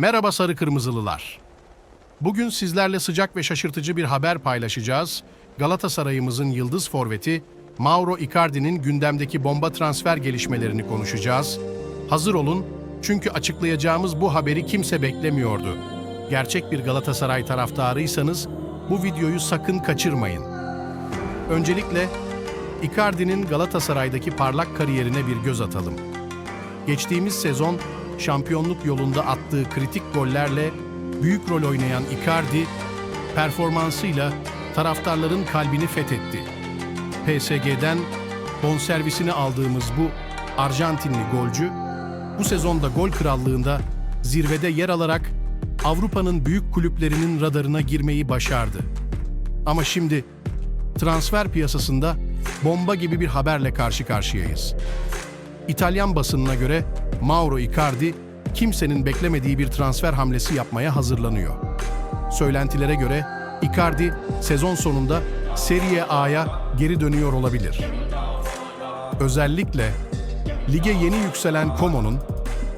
Merhaba sarı kırmızılılar. Bugün sizlerle sıcak ve şaşırtıcı bir haber paylaşacağız. Galatasaray'ımızın yıldız forveti Mauro Icardi'nin gündemdeki bomba transfer gelişmelerini konuşacağız. Hazır olun çünkü açıklayacağımız bu haberi kimse beklemiyordu. Gerçek bir Galatasaray taraftarıysanız bu videoyu sakın kaçırmayın. Öncelikle Icardi'nin Galatasaray'daki parlak kariyerine bir göz atalım. Geçtiğimiz sezon şampiyonluk yolunda attığı kritik gollerle büyük rol oynayan Icardi, performansıyla taraftarların kalbini fethetti. PSG'den bonservisini aldığımız bu Arjantinli golcü, bu sezonda gol krallığında zirvede yer alarak Avrupa'nın büyük kulüplerinin radarına girmeyi başardı. Ama şimdi transfer piyasasında bomba gibi bir haberle karşı karşıyayız. İtalyan basınına göre Mauro Icardi kimsenin beklemediği bir transfer hamlesi yapmaya hazırlanıyor. Söylentilere göre Icardi sezon sonunda Serie A'ya geri dönüyor olabilir. Özellikle lige yeni yükselen Como'nun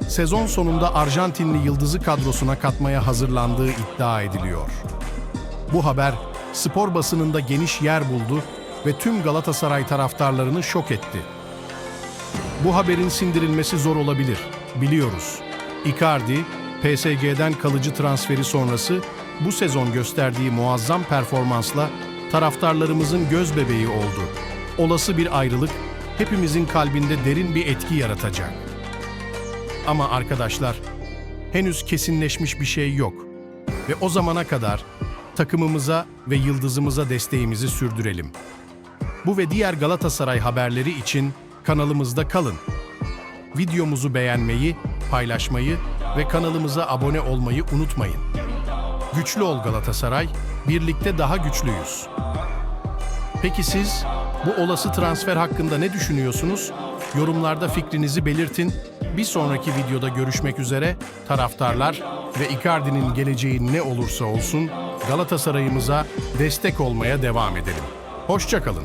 sezon sonunda Arjantinli yıldızı kadrosuna katmaya hazırlandığı iddia ediliyor. Bu haber spor basınında geniş yer buldu ve tüm Galatasaray taraftarlarını şok etti. Bu haberin sindirilmesi zor olabilir, biliyoruz. Icardi, PSG'den kalıcı transferi sonrası bu sezon gösterdiği muazzam performansla taraftarlarımızın göz bebeği oldu. Olası bir ayrılık hepimizin kalbinde derin bir etki yaratacak. Ama arkadaşlar, henüz kesinleşmiş bir şey yok. Ve o zamana kadar takımımıza ve yıldızımıza desteğimizi sürdürelim. Bu ve diğer Galatasaray haberleri için kanalımızda kalın. Videomuzu beğenmeyi, paylaşmayı ve kanalımıza abone olmayı unutmayın. Güçlü ol Galatasaray, birlikte daha güçlüyüz. Peki siz bu olası transfer hakkında ne düşünüyorsunuz? Yorumlarda fikrinizi belirtin. Bir sonraki videoda görüşmek üzere. Taraftarlar ve Icardi'nin geleceği ne olursa olsun Galatasaray'ımıza destek olmaya devam edelim. Hoşçakalın.